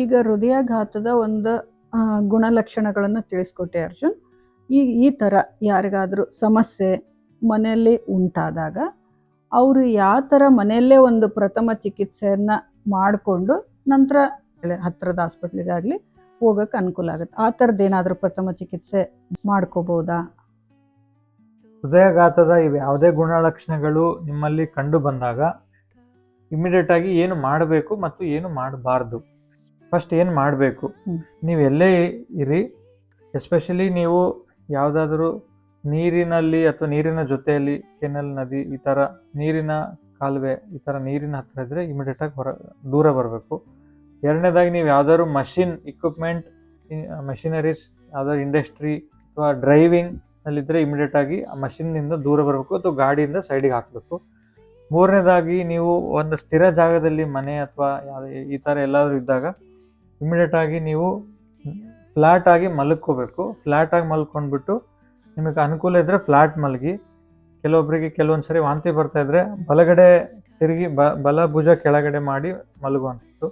ಈಗ ಹೃದಯಾಘಾತದ ಒಂದು ಗುಣಲಕ್ಷಣಗಳನ್ನು ತಿಳಿಸ್ಕೊಟ್ಟೆ ಅರ್ಜುನ್. ಈ ಈ ಥರ ಯಾರಿಗಾದರೂ ಸಮಸ್ಯೆ ಮನೆಯಲ್ಲಿ ಉಂಟಾದಾಗ, ಅವರು ಯಾವ ಥರ ಮನೆಯಲ್ಲೇ ಒಂದು ಪ್ರಥಮ ಚಿಕಿತ್ಸೆಯನ್ನು ಮಾಡಿಕೊಂಡು ನಂತರ ಹತ್ತಿರದ ಹಾಸ್ಪಿಟ್ಲಿಗಾಗಲಿ ಹೋಗೋಕ್ಕೆ ಅನುಕೂಲ ಆಗುತ್ತೆ. ಆ ಥರದ್ದು ಏನಾದರೂ ಪ್ರಥಮ ಚಿಕಿತ್ಸೆ ಮಾಡ್ಕೋಬೋದಾ? ಹೃದಯಾಘಾತದ ಇವು ಯಾವುದೇ ಗುಣಲಕ್ಷಣಗಳು ನಿಮ್ಮಲ್ಲಿ ಕಂಡು ಬಂದಾಗ ಇಮಿಡಿಯೇಟಾಗಿ ಏನು ಮಾಡಬೇಕು ಮತ್ತು ಏನು ಮಾಡಬಾರ್ದು? ಫಸ್ಟ್ ಏನು ಮಾಡಬೇಕು. ನೀವು ಎಲ್ಲೇ ಇರಿ ಎಸ್ಪೆಷಲಿ ನೀವು ಯಾವುದಾದ್ರೂ ನೀರಿನಲ್ಲಿ ಅಥವಾ ನೀರಿನ ಜೊತೆಯಲ್ಲಿ ಕೆನಲ್ ನದಿ ಈ ಥರ ನೀರಿನ ಕಾಲುವೆ ಈ ಥರ ನೀರಿನ ಹತ್ತಿರ ಇದ್ದರೆ ಇಮಿಡಿಯೇಟಾಗಿ ಹೊರ ದೂರ ಬರಬೇಕು. ಎರಡನೇದಾಗಿ ನೀವು ಯಾವ್ದಾದ್ರು ಮಷಿನ್ ಇಕ್ವಿಪ್ಮೆಂಟ್ ಮಷಿನರೀಸ್ ಯಾವುದಾದ್ರು ಇಂಡಸ್ಟ್ರಿ ಅಥವಾ ಡ್ರೈವಿಂಗ್ ನಲ್ಲಿದ್ದರೆ ಇಮಿಡಿಯೇಟ್ ಆಗಿ ಆ ಮಷಿನ್ನಿಂದ ದೂರ ಬರಬೇಕು ಅಥವಾ ಗಾಡಿಯಿಂದ ಸೈಡಿಗೆ ಹಾಕಬೇಕು. ಮೂರನೇದಾಗಿ ನೀವು ಒಂದು ಸ್ಥಿರ ಜಾಗದಲ್ಲಿ ಮನೆ ಅಥವಾ ಈ ಥರ ಎಲ್ಲಾದರೂ ಇದ್ದಾಗ ಇಮಿಡಿಯೇಟ್ ಆಗಿ ನೀವು ಫ್ಲ್ಯಾಟಾಗಿ ಮಲ್ಕೋಬೇಕು. ಫ್ಲ್ಯಾಟಾಗಿ ಮಲ್ಕೊಂಡ್ಬಿಟ್ಟು ನಿಮಗೆ ಅನುಕೂಲ ಇದ್ದರೆ ಫ್ಲ್ಯಾಟ್ ಮಲಗಿ. ಕೆಲವೊಬ್ಬರಿಗೆ ಕೆಲವೊಂದು ಸರಿ ವಾಂತಿ ಬರ್ತಾಯಿದ್ರೆ ಬಲಗಡೆ ತಿರುಗಿ ಬ ಬಲ ಭುಜ ಕೆಳಗಡೆ ಮಾಡಿ ಮಲಗುವಂಥದ್ದು.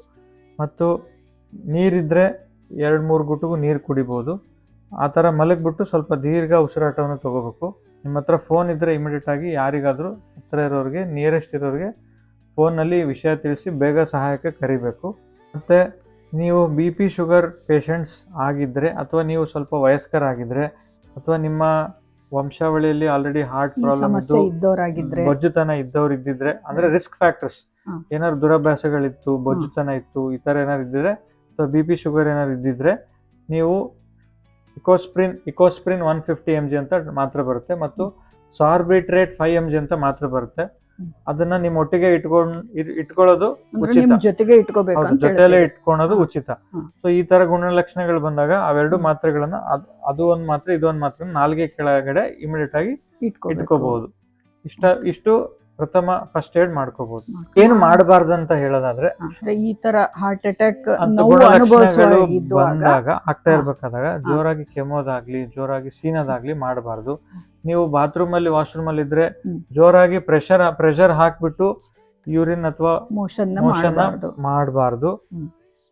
ಮತ್ತು ನೀರಿದ್ದರೆ ಎರಡು, ಮೂರು ಗುಟ್ಟಿಗೂ ನೀರು ಕುಡಿಬೋದು. ಆ ಥರ ಮಲಗಿಬಿಟ್ಟು ಸ್ವಲ್ಪ ದೀರ್ಘ ಉಸಿರಾಟವನ್ನು ತೊಗೋಬೇಕು. ನಿಮ್ಮ ಹತ್ರ ಫೋನ್ ಇದ್ದರೆ ಇಮಿಡಿಯೇಟಾಗಿ ಯಾರಿಗಾದರೂ ಹತ್ರ ಇರೋರಿಗೆ ನಿಯರೆಸ್ಟ್ ಇರೋರಿಗೆ ಫೋನಲ್ಲಿ ವಿಷಯ ತಿಳಿಸಿ ಬೇಗ ಸಹಾಯಕ್ಕೆ ಕರಿಬೇಕು. ಮತ್ತು ನೀವು ಬಿ ಪಿ ಶುಗರ್ ಪೇಷಂಟ್ಸ್ ಆಗಿದ್ದರೆ ಅಥವಾ ನೀವು ಸ್ವಲ್ಪ ವಯಸ್ಕರಾಗಿದ್ದರೆ ಅಥವಾ ನಿಮ್ಮ ವಂಶಾವಳಿಯಲ್ಲಿ ಆಲ್ರೆಡಿ ಹಾರ್ಟ್ ಪ್ರಾಬ್ಲಮ್ ಇದ್ದು ಬೊಜ್ಜುತನ ಇದ್ದವ್ರು ಇದ್ದಿದ್ರೆ ಅಂದ್ರೆ ರಿಸ್ಕ್ ಫ್ಯಾಕ್ಟರ್ಸ್. ಏನಾದ್ರು ದುರಭ್ಯಾಸಗಳಿತ್ತು ಬೊಜ್ಜುತನ ಇತ್ತು ಈ ಥರ ಏನಾದ್ರು ಇದ್ದಿದ್ರೆ ಅಥವಾ ಬಿ ಪಿ ಶುಗರ್ ಏನಾದ್ರು ಇದ್ದಿದ್ರೆ ನೀವು Ecosprin Ecosprin one fifty M G ಅಂತ ಮಾತ್ರ ಬರುತ್ತೆ ಮತ್ತು ಸಾರ್ಬಿಟ್ರೇಟ್ ಫೈವ್ ಎಂ ಜಿ ಅಂತ ಮಾತ್ರ ಬರುತ್ತೆ. ಅದನ್ನ ನಿಮ್ ಒಟ್ಟಿಗೆ ಇಟ್ಕೊಂಡ್ ಇಟ್- ಇಟ್ಕೊಳ್ಳೋದು ಉಚಿತ. ಜೊತೆಗೆ ಇಟ್ಕೋಬೇಕು ಹೌದು, ಹೇಳ್ತೀರಿ. ಇಟ್ಕೊಳೋದು. ಉಚಿತ. ಸೊ ಈ ತರ ಗುಣಲಕ್ಷಣಗಳು ಬಂದಾಗ ಅವೆರಡು. ಮಾತ್ರೆಗಳನ್ನ ಅದ್- ಅದು ಒಂದ್ ಮಾತ್ರೆ ಇದು ಒಂದ್ ಮಾತ್ರೆ ನಾಲ್ಗೆ ಕೆಳಗಡೆ ಇಮಿಡಿಯೇಟ್ ಆಗಿ. ಇಟ್ಕೋಬಹುದು ಇಷ್ಟ ಇಷ್ಟು ಪ್ರಥಮ ಫಸ್ಟ್ ಏಡ್ ಮಾಡ್ಕೋಬಹುದು ಏನು ಮಾಡಬಾರ್ದು ಅಂತ ಹೇಳೋದಾದ್ರೆ ಈ ತರ ಹಾರ್ಟ್ ಅಟ್ಯಾಕ್ ಬಂದಾಗ ಆಗ್ತಾ. ಇರ್ಬೇಕಾದಾಗ ಜೋರಾಗಿ ಕೆಮ್ಮೋದಾಗ್ಲಿ ಜೋರಾಗಿ ಸೀನೋದಾಗ್ಲಿ ಮಾಡಬಾರ್ದು. ನೀವು ಬಾತ್ರೂಮ್ ಅಲ್ಲಿ ವಾಶ್ರೂಮ್ ಅಲ್ಲಿ ಇದ್ರೆ ಜೋರಾಗಿ ಪ್ರೆಷರ್ ಪ್ರೆಷರ್ ಹಾಕ್ಬಿಟ್ಟು ಯೂರಿನ್ ಅಥವಾ ಮೋಷನ್ ಮಾಡಬಾರ್ದು.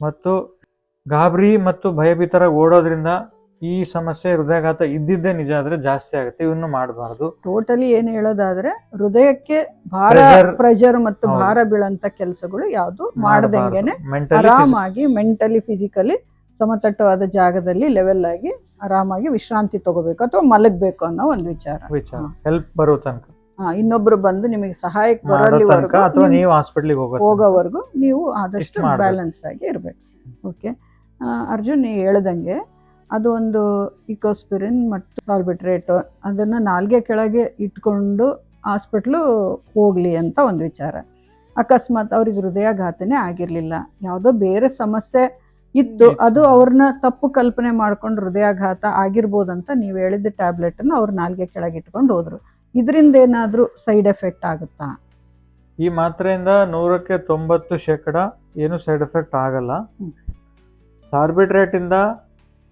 ಮತ್ತು ಗಾಬರಿ ಮತ್ತು ಭಯಭೀತರ ಓಡೋದ್ರಿಂದ ಈ ಸಮಸ್ಯೆ ಹೃದಯಾಘಾತ ಇದ್ದಿದ್ದೇ ನಿಜ ಆದ್ರೆ ಜಾಸ್ತಿ ಆಗುತ್ತೆ ಇವನ್ನು ಮಾಡಬಾರದು ಟೋಟಲಿ ಏನ್ ಹೇಳೋದಾದ್ರೆ ಹೃದಯಕ್ಕೆ ಭಾರ Pressure- ಪ್ರೆಷರ್ ಮತ್ತು ಹೌದು. ಭಾರ ಬೀಳಂತ ಕೆಲಸಗಳು ಯಾವುದು ಮಾಡ್ದಂಗೆನೆ ಆರಾಮಾಗಿ ಮೆಂಟಲಿ ಫಿಸಿಕಲಿ ಸಮತಟ್ಟವಾದ ಜಾಗದಲ್ಲಿ ಲೆವೆಲ್ ಆಗಿ ಆರಾಮಾಗಿ ವಿಶ್ರಾಂತಿ ತಗೋಬೇಕು ಅಥವಾ ಮಲಗಬೇಕು ಅನ್ನೋ ಒಂದು ವಿಚಾರ ವಿಚಾರ ಹಾ. ಹೆಲ್ಪ್ ಬರೋ ತನಕ ಹಾ, ಇನ್ನೊಬ್ರು ಬಂದು ನಿಮಗೆ ಸಹಾಯಕ್ಕೆ ಮಾಡೋ ತನಕ ಅಥವಾ ನೀವು ನೀವು ಹಾಸ್ಪಿಟ್ಲಿಗೆ ಹೋಗೋ ತನಕ. ಹೋಗೋವರೆಗೂ ನೀವು ಆದಷ್ಟು ಇಷ್ಟು ಮಾಡ್ಬೇಕು. ಬ್ಯಾಲೆನ್ಸ್ ಆಗಿ ಇರಬೇಕು ಓಕೆ ಅರ್ಜುನ್ ನೀವು ಹೇಳ್ದಂಗೆ ಅದು ಒಂದು ಇಕೋಸ್ಪಿರಿನ್ ಮತ್ತು ಸಾಲ್ಬಿಟ್ರೇಟ್. ಅದನ್ನು ನಾಲ್ಗೆ ಕೆಳಗೆ ಇಟ್ಕೊಂಡು ಹಾಸ್ಪಿಟ್ಲು ಹೋಗಲಿ ಅಂತ ಒಂದು ವಿಚಾರ. ಅಕಸ್ಮಾತ್ ಅವ್ರಿಗೆ ಹೃದಯಾಘಾತನೇ ಆಗಿರಲಿಲ್ಲ. ಯಾವುದೋ ಬೇರೆ ಸಮಸ್ಯೆ ಇತ್ತು. ಅದು ಅವ್ರನ್ನ ತಪ್ಪು ಕಲ್ಪನೆ ಮಾಡ್ಕೊಂಡು ಹೃದಯಾಘಾತ ಆಗಿರ್ಬೋದಂತ ನೀವು ಹೇಳಿದ ಟ್ಯಾಬ್ಲೆಟನ್ನು ಅವ್ರು ನಾಲ್ಗೆ ಕೆಳಗೆ ಇಟ್ಕೊಂಡು ಹೋದರು. ಇದರಿಂದ ಏನಾದರೂ ಸೈಡ್ ಎಫೆಕ್ಟ್ ಆಗುತ್ತಾ? ಈ ಮಾತ್ರೆಯಿಂದ ನೂರಕ್ಕೆ ತೊಂಬತ್ತು ಶೇಕಡ ಏನು ಸೈಡ್ ಎಫೆಕ್ಟ್ ಆಗಲ್ಲ. ಹ್ಮ್.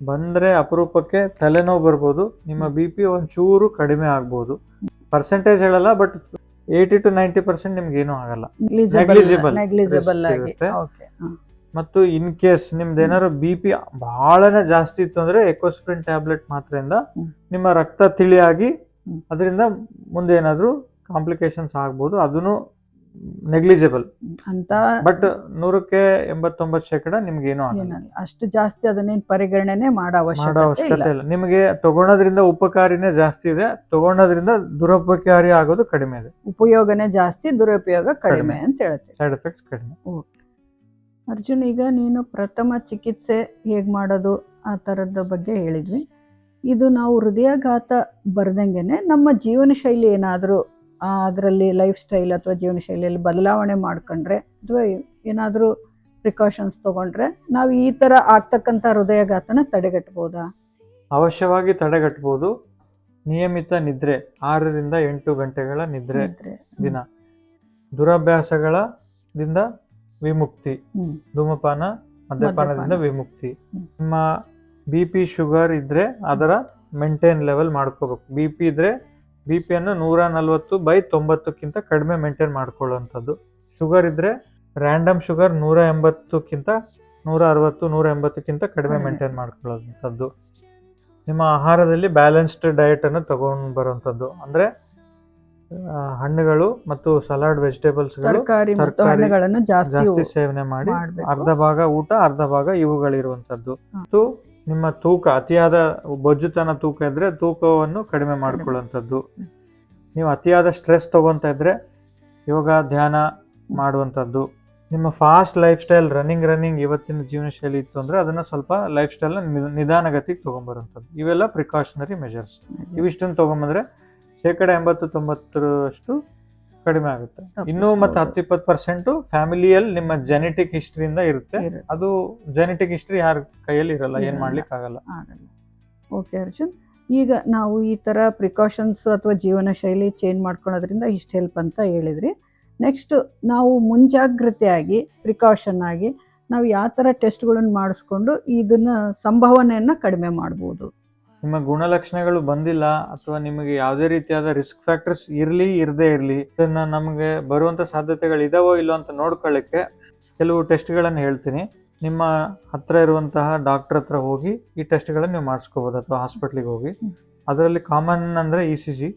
ಬಂದ್ರೆ ಅಪರೂಪಕ್ಕೆ ತಲೆನೋವು ಬರ್ಬೋದು ನಿಮ್ಮ ಬಿ ಪಿ ಒಂಚೂರು ಕಡಿಮೆ ಆಗ್ಬೋದು. ಪರ್ಸೆಂಟೇಜ್ ಹೇಳಲ್ಲ but eighty to ninety percent ನಿಮ್ಗೆ ಏನೂ ಆಗಲ್ಲ. ನೆಗ್ಲಿಜಿಬಲ್ risk ಆಗಿ. ಇರುತ್ತೆ. ಓಕೆ ಮತ್ತು ಇನ್ ಕೇಸ್ ನಿಮ್ದು ಏನಾದ್ರು ಬಿ ಪಿ ಬಹಳನೇ ಜಾಸ್ತಿ ಇತ್ತು ಅಂದ್ರೆ ಎಕೋಸ್ಪ್ರಿನ್ ಟ್ಯಾಬ್ಲೆಟ್ ಮಾತ್ರ ನಿಮ್ಮ ರಕ್ತ ತಿಳಿಯಾಗಿ ಅದರಿಂದ ಮುಂದೆ ಏನಾದ್ರು ಕಾಂಪ್ಲಿಕೇಶನ್ಸ್ ಆಗ್ಬೋದು. ಅದನ್ನು ನೆಗ್ಲಿಜಿಬಲ್ ಅಂತ ಬಟ್ ನೂರಕ್ಕೆ ಎಂಬತ್ತೊಂಬತ್ತು ಶೇಕಡ ನಿಮ್ಗೆ ಏನು ಏನಲ್ಲ. ಅಷ್ಟು ಜಾಸ್ತಿ ಅದನ್ನೇನು ಪರಿಗಣನೆ ಮಾಡೋ ಮಾಡೋ ಅವಶ್ಯಕತೆ ಇಲ್ಲ. ಅವಶ್ಯಕತೆ ಇಲ್ಲ. ನಿಮಗೆ ತಗೊಳೋದ್ರಿಂದ ಉಪಕಾರಿನೇ ಜಾಸ್ತಿ ಇದೆ. ತಗೊಳೋದ್ರಿಂದ ದುರುಪಕಾರಿ ಆಗೋದು ಕಡಿಮೆ ಇದೆ. ಉಪಯೋಗನೇ ಜಾಸ್ತಿ ದುರುಪಯೋಗ ಕಡಿಮೆ ಕಡಿಮೆ. ಅಂತ ಹೇಳುತ್ತೆ ಸೈಡ್ ಎಫೆಕ್ಟ್ಸ್ ಕಡಿಮೆ. ಅರ್ಜುನ್ ಈಗ ನೀನು ಪ್ರಥಮ ಚಿಕಿತ್ಸೆ ಹೇಗೆ ಮಾಡೋದು? ಆ ಥರದ ಬಗ್ಗೆ ಹೇಳಿದ್ವಿ. ಇದು ನಾವು ಹೃದಯಾಘಾತ ಬರ್ದಂಗೆನೆ ನಮ್ಮ ಜೀವನ ಶೈಲಿ ಏನಾದರೂ ಅದರಲ್ಲಿ ಲೈಫ್ ಸ್ಟೈಲ್ ಅಥವಾ ಜೀವನ ಶೈಲಿಯಲ್ಲಿ ಬದಲಾವಣೆ ಮಾಡ್ಕೊಂಡ್ರೆ ಅಥವಾ ಏನಾದರೂ ಪ್ರಿಕಾಷನ್ಸ್ ತೊಗೊಂಡ್ರೆ ನಾವು ಈ ಥರ ಆಗ್ತಕ್ಕಂಥ ಹೃದಯಘಾತನ ತಡೆಗಟ್ಬೋದಾ? ಅವಶ್ಯವಾಗಿ ತಡೆಗಟ್ಟಬಹುದು ನಿಯಮಿತ ನಿದ್ರೆ ಆರರಿಂದ ಎಂಟು ಗಂಟೆಗಳ ನಿದ್ರೆ. ದಿನ. ದುರಭ್ಯಾಸಗಳದಿಂದ ವಿಮುಕ್ತಿ ಧೂಮಪಾನ ಮದ್ಯಪಾನದಿಂದ ವಿಮುಕ್ತಿ. ನಿಮ್ಮ ಬಿ ಪಿ ಶುಗರ್ ಇದ್ರೆ ಅದರ ಮೇಂಟೈನ್ ಲೆವೆಲ್ ಮಾಡ್ಕೋಬೇಕು. ಬಿ ಪಿ ಇದ್ರೆ ಬಿ ಪಿಯನ್ನು ನೂರ ನಲವತ್ತು ಬೈ ತೊಂಬತ್ತಕ್ಕಿಂತ ಕಡಿಮೆ ಮೇಂಟೈನ್ ಮಾಡ್ಕೊಳ್ಳುವಂಥದ್ದು. ಶುಗರ್ ಇದ್ದರೆ ರ್ಯಾಂಡಮ್ ಶುಗರ್ ನೂರ ಎಂಬತ್ತಕ್ಕಿಂತ ನೂರ ಅರವತ್ತು ನೂರ ಎಂಬತ್ತಕ್ಕಿಂತ ಕಡಿಮೆ. ಮೇಂಟೈನ್ ಮಾಡ್ಕೊಳ್ಳೋಂಥದ್ದು ನಿಮ್ಮ ಆಹಾರದಲ್ಲಿ ಬ್ಯಾಲೆನ್ಸ್ಡ್ ಡಯಟನ್ನು ಅನ್ನು ತಗೊಂಡು ಬರೋವಂಥದ್ದು. ಅಂದ್ರೆ ಹಣ್ಣುಗಳು ಮತ್ತು ಸಲಾಡ್ ವೆಜಿಟೇಬಲ್ಸ್ಗಳು ತರಕಾರಿಗಳನ್ನು ಜಾಸ್ತಿ ಸೇವನೆ ಮಾಡಿ ಅರ್ಧ ಭಾಗ ಊಟ ಅರ್ಧ ಭಾಗ ಇವುಗಳಿರುವಂತದ್ದು ಹ. ಮತ್ತು ನಿಮ್ಮ ತೂಕ ಅತಿಯಾದ ಬೊಜ್ಜುತನ ತೂಕ ಇದ್ರೆ ತೂಕವನ್ನು ಕಡಿಮೆ ಮಾಡ್ಕೊಳ್ಳುವಂಥದ್ದು. ನೀವು ಅತಿಯಾದ ಸ್ಟ್ರೆಸ್ ತಗೊಂತ ಇದ್ರೆ ಯೋಗ ಧ್ಯಾನ ಮಾಡುವಂಥದ್ದು. ನಿಮ್ಮ fast lifestyle running running ಇವತ್ತಿನ ಜೀವನ ಶೈಲಿ ಇತ್ತು ಅಂದ್ರೆ ಅದನ್ನ ಸ್ವಲ್ಪ ಲೈಫ್ ಸ್ಟೈಲ್ ನಿಧಾನಗತಿಗೆ ತಗೊಂಬರುವಂಥದ್ದು. ಇವೆಲ್ಲ ಪ್ರಿಕಾಷನರಿ ಮೆಜರ್ಸ್ ಇವಿಷ್ಟನ್ನು ತಗೊಂಬಂದ್ರೆ ಶೇಕಡ ಎಂಬತ್ತು ತೊಂಬತ್ತರಷ್ಟು ಕಡಿಮೆ ಆಗುತ್ತೆ. ಇನ್ನು ಮತ್ತೆ ಹತ್ತು ಇಪ್ಪತ್ತು ಪರ್ಸೆಂಟ್ ಫ್ಯಾಮಿಲಿಯಲ್ಲಿ ನಿಮ್ಮ ಜೆನೆಟಿಕ್ ಹಿಸ್ಟ್ರಿಯಿಂದ ಇರುತ್ತೆ. ಇರುತ್ತೆ. ಅದು ಜೆನೆಟಿಕ್ ಹಿಸ್ಟ್ರಿ ಯಾರ ಕೈಯಲ್ಲಿ ಇರಲ್ಲ ಏನ್. ಮಾಡ್ಲಿಕ್ಕೆ ಆಗಲ್ಲ. ಆಗಲ್ಲ. ಓಕೆ ಅರ್ಜುನ್. ಈಗ ನಾವು ಈ ಥರ ಪ್ರಿಕಾಷನ್ಸ್ ಅಥವಾ ಜೀವನ ಶೈಲಿ ಚೇಂಜ್ ಮಾಡ್ಕೊಳೋದ್ರಿಂದ ಇಷ್ಟು ಹೆಲ್ಪ್ ಅಂತ ಹೇಳಿದ್ರಿ. ನೆಕ್ಸ್ಟ್ ನಾವು ಮುಂಜಾಗ್ರತೆಯಾಗಿ ಪ್ರಿಕಾಷನ್ ಆಗಿ ನಾವು ಯಾವ ಥರ ಟೆಸ್ಟ್ಗಳನ್ನು ಮಾಡಿಸ್ಕೊಂಡು ಇದನ್ನ ಸಂಭಾವನೆಯನ್ನು ಕಡಿಮೆ ಮಾಡ್ಬೋದು? ನಿಮ್ಮ ಗುಣಲಕ್ಷಣಗಳು ಬಂದಿಲ್ಲ ಅಥವಾ ನಿಮಗೆ ಯಾವುದೇ ರೀತಿಯಾದ ರಿಸ್ಕ್ ಫ್ಯಾಕ್ಟರ್ಸ್ ಇರಲಿ ಇರದೇ ಇರಲಿ ಇದನ್ನು ನಮಗೆ ಬರುವಂಥ ಸಾಧ್ಯತೆಗಳು ಇದಾವೋ ಇಲ್ಲೋ ಅಂತ ನೋಡ್ಕೊಳ್ಳೋಕ್ಕೆ ಕೆಲವು ಟೆಸ್ಟ್ಗಳನ್ನು ಹೇಳ್ತೀನಿ. ನಿಮ್ಮ ಹತ್ರ ಇರುವಂತಹ ಡಾಕ್ಟರ್ ಹತ್ರ ಹೋಗಿ ಈ ಟೆಸ್ಟ್ಗಳನ್ನು ನೀವು ಮಾಡಿಸ್ಕೋಬೋದು ಅಥವಾ ಹಾಸ್ಪಿಟ್ಲಿಗೆ ಹೋಗಿ. ಅದರಲ್ಲಿ ಕಾಮನ್ ಅಂದರೆ ಇ ಸಿ ಜಿ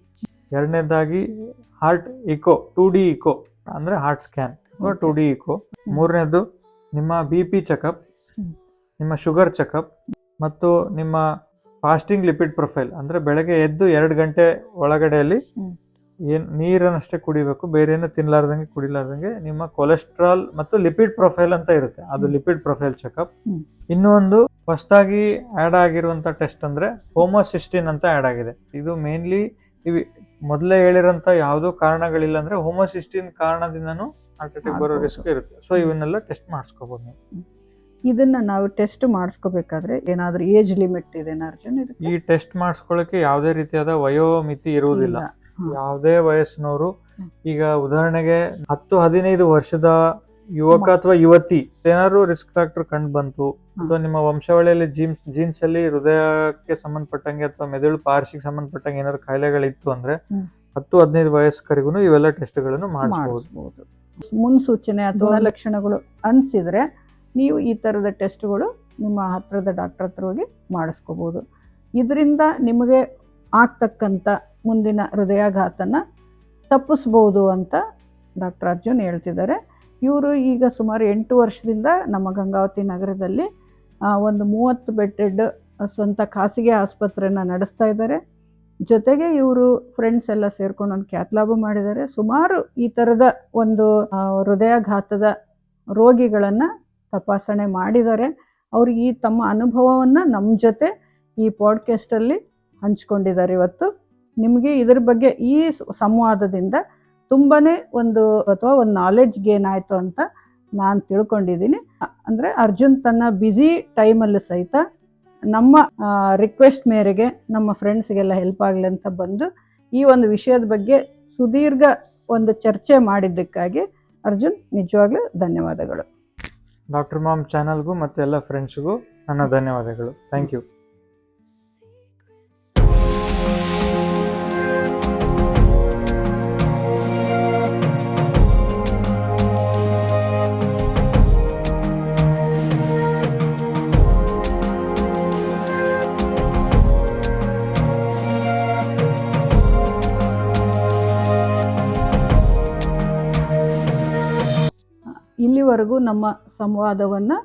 ಎರಡನೇದಾಗಿ heart echo two D echo ಅಂದರೆ ಹಾರ್ಟ್ ಸ್ಕ್ಯಾನ್ ಅಥವಾ ಟು ಡಿ ಇಕೋ ಮೂರನೇದು ನಿಮ್ಮ ಬಿ ಪಿ ಚೆಕಪ್ ನಿಮ್ಮ ಶುಗರ್ ಚೆಕಪ್ ಮತ್ತು ನಿಮ್ಮ ಫಾಸ್ಟಿಂಗ್ ಲಿಪಿಡ್ ಪ್ರೊಫೈಲ್ ಅಂದ್ರೆ ಬೆಳಗ್ಗೆ ಎದ್ದು ಎರಡು ಗಂಟೆ ಒಳಗಡೆಯಲ್ಲಿ. ಏನ್ ನೀರನ್ನಷ್ಟೇ ಕುಡಿಬೇಕು ಬೇರೆ ಏನು ತಿನ್ಲಾರ್ದಂಗೆ ಕುಡಿಲಾರ್ದಂಗೆ ನಿಮ್ಮ ಕೊಲೆಸ್ಟ್ರಾಲ್ ಮತ್ತು ಲಿಪಿಡ್ ಪ್ರೊಫೈಲ್ ಅಂತ ಇರುತ್ತೆ. ಅದು ಲಿಪಿಡ್ ಪ್ರೊಫೈಲ್ ಚೆಕಪ್. ಇನ್ನೊಂದು ಇನ್ನೂ ಒಂದು ಹೊಸದಾಗಿ ಆಡ್ ಆಗಿರುವಂತ ಟೆಸ್ಟ್ ಅಂದ್ರೆ ಹೋಮೋಸಿಸ್ಟಿನ್ ಅಂತ ಆಡ್ ಆಗಿದೆ. ಇದು ಮೇನ್ಲಿ ಇವಿ ಮೊದಲೇ ಹೇಳಿರೋಂಥ ಯಾವುದೋ ಕಾರಣಗಳಿಲ್ಲ ಅಂದ್ರೆ ಹೋಮೋಸಿಸ್ಟಿನ್ ಕಾರಣದಿಂದನೂ ಹಾರ್ಟ್ ಅಟ್ಯಾಕ್ ಬರೋ ರಿಸ್ಕ್ ಇರುತ್ತೆ. ಸೊ ಇವನ್ನೆಲ್ಲ ಟೆಸ್ಟ್ ಮಾಡಿಸ್ಕೋಬಹುದು ನೀವು. ಇದನ್ನ ನಾವು ಟೆಸ್ಟ್ ಮಾಡಿಸ್ಕೋಬೇಕಾದ್ರೆ ಏನಾದ್ರೂ ಏಜ್ ಲಿಮಿಟ್ ಇದೆ ಅರ್ಜುನ್ ಇದಕ್ಕೆ ಈ ಟೆಸ್ಟ್ ಮಾಡಿಸ್ಕೊಳ್ಳೋಕೆ ಯಾವುದೇ ರೀತಿಯಾದ ವಯೋಮಿತಿ ಇರುವುದಿಲ್ಲ. ಯಾವುದೇ ವಯಸ್ಸಿನವರು ಈಗ ಉದಾಹರಣೆಗೆ ಹತ್ತು ಹದಿನೈದು ವರ್ಷದ ಯುವಕ ಅಥವಾ ಯುವತಿ ಏನಾದ್ರು ರಿಸ್ಕ್ ಫ್ಯಾಕ್ಟರ್ ಕಂಡು ಬಂತು ಅಥವಾ ನಿಮ್ಮ ವಂಶಾವಳಿಯಲ್ಲಿ ಜೀನ್ ಜೀನ್ಸ್ ಅಲ್ಲಿ ಹೃದಯಕ್ಕೆ ಸಂಬಂಧಪಟ್ಟಂಗೆ ಅಥವಾ ಮೆದುಳು ಪಾರ್ಶಿಗೆ ಸಂಬಂಧಪಟ್ಟಂಗೆ ಏನಾದ್ರು ಕಾಯಿಲೆಗಳಿತ್ತು ಅಂದ್ರೆ. ಹತ್ತು ಹದಿನೈದು ವಯಸ್ಕರಿಗೂ ಇವೆಲ್ಲ ಟೆಸ್ಟ್ಗಳನ್ನು ಮಾಡಿಸಬಹುದು ಮುನ್ಸೂಚನೆ ಅಥವಾ ಲಕ್ಷಣಗಳು ಅನಿಸಿದ್ರೆ ನೀವು ಈ ಥರದ ಟೆಸ್ಟ್ಗಳು ನಿಮ್ಮ ಹತ್ತಿರದ ಡಾಕ್ಟರ್ ಹತ್ರ ಹೋಗಿ ಮಾಡಿಸ್ಕೋಬೋದು. ಇದರಿಂದ ನಿಮಗೆ ಆಗ್ತಕ್ಕಂಥ ಮುಂದಿನ ಹೃದಯಾಘಾತನ ತಪ್ಪಿಸ್ಬೋದು ಅಂತ ಡಾಕ್ಟರ್ ಅರ್ಜುನ್ ಹೇಳ್ತಿದ್ದಾರೆ. ಇವರು ಈಗ ಸುಮಾರು ಎಂಟು ವರ್ಷದಿಂದ ನಮ್ಮ ಗಂಗಾವತಿ ನಗರದಲ್ಲಿ ಒಂದು ಮೂವತ್ತು ಬೆಡ್ಡೆಡ್ ಸ್ವಂತ ಖಾಸಗಿ ಆಸ್ಪತ್ರೆನ ನಡೆಸ್ತಾ ಇದ್ದಾರೆ. ಜೊತೆಗೆ ಇವರು ಫ್ರೆಂಡ್ಸ್ ಎಲ್ಲ ಸೇರ್ಕೊಂಡು ಒಂದು ಕ್ಯಾತ್ಲಾಬು ಮಾಡಿದ್ದಾರೆ. ಸುಮಾರು ಈ ಥರದ ಒಂದು ಹೃದಯಾಘಾತದ ರೋಗಿಗಳನ್ನು ತಪಾಸಣೆ ಮಾಡಿದ್ದಾರೆ ಅವರು ಈ ತಮ್ಮ ಅನುಭವವನ್ನು ನಮ್ಮ ಜೊತೆ ಈ ಪಾಡ್ಕಾಸ್ಟಲ್ಲಿ ಹಂಚ್ಕೊಂಡಿದ್ದಾರೆ ಇವತ್ತು. ನಿಮಗೆ ಇದ್ರ ಬಗ್ಗೆ ಈ ಸಂವಾದದಿಂದ ತುಂಬಾ ಒಂದು ಅಥವಾ ಒಂದು ನಾಲೆಡ್ಜ್ ಗೇನ್ ಆಯಿತು ಅಂತ ನಾನು ತಿಳ್ಕೊಂಡಿದ್ದೀನಿ. ಅಂದರೆ ಅರ್ಜುನ್ ತನ್ನ ಬ್ಯುಸಿ ಟೈಮಲ್ಲೂ ಸಹಿತ ನಮ್ಮ ರಿಕ್ವೆಸ್ಟ್ ಮೇರೆಗೆ ನಮ್ಮ ಫ್ರೆಂಡ್ಸ್ಗೆಲ್ಲ ಹೆಲ್ಪ್ ಆಗಲಿ ಅಂತ ಬಂದು ಈ ಒಂದು ವಿಷಯದ ಬಗ್ಗೆ ಸುದೀರ್ಘ ಒಂದು ಚರ್ಚೆ ಮಾಡಿದ್ದಕ್ಕಾಗಿ ಅರ್ಜುನ್ ನಿಜವಾಗ್ಲೂ ಧನ್ಯವಾದಗಳು. ಡಾಕ್ಟರ್ ಮಾಮ್ ಚಾನಲ್ಗೂ ಮತ್ತು ಎಲ್ಲ ಫ್ರೆಂಡ್ಸ್ಗೂ ನನ್ನ ಧನ್ಯವಾದಗಳು. ಥ್ಯಾಂಕ್ ಯು ಇಲ್ಲಿವರೆಗೂ ನಮ್ಮ ಸಂವಾದವನ್ನು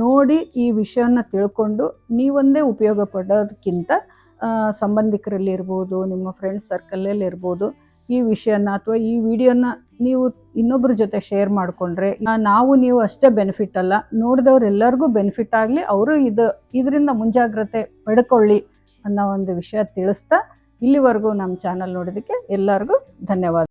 ನೋಡಿ ಈ ವಿಷಯವನ್ನು ತಿಳ್ಕೊಂಡು ನೀವೊಂದೇ ಉಪಯೋಗ ಪಡೋದಕ್ಕಿಂತ ಸಂಬಂಧಿಕರಲ್ಲಿ ಇರ್ಬೋದು, ನಿಮ್ಮ ಫ್ರೆಂಡ್ಸ್ ಸರ್ಕಲಲ್ಲಿ ಇರ್ಬೋದು, ಈ ವಿಷಯನ ಅಥವಾ ಈ ವಿಡಿಯೋನ ನೀವು ಇನ್ನೊಬ್ಬರ ಜೊತೆ ಶೇರ್ ಮಾಡಿಕೊಂಡ್ರೆ ನಾವು ನೀವು ಅಷ್ಟೇ ಬೆನಿಫಿಟ್ ಅಲ್ಲ, ನೋಡಿದವ್ರೆಲ್ಲರಿಗೂ ಬೆನಿಫಿಟ್ ಆಗಲಿ, ಅವರು ಇದು, ಇದರಿಂದ ಮುಂಜಾಗ್ರತೆ ಪಡ್ಕೊಳ್ಳಿ ಅನ್ನೋ ಒಂದು ವಿಷಯ ತಿಳಿಸ್ತಾ ಇಲ್ಲಿವರೆಗೂ ನಮ್ಮ ಚಾನಲ್ ನೋಡೋದಕ್ಕೆ ಎಲ್ಲರಿಗೂ ಧನ್ಯವಾದ.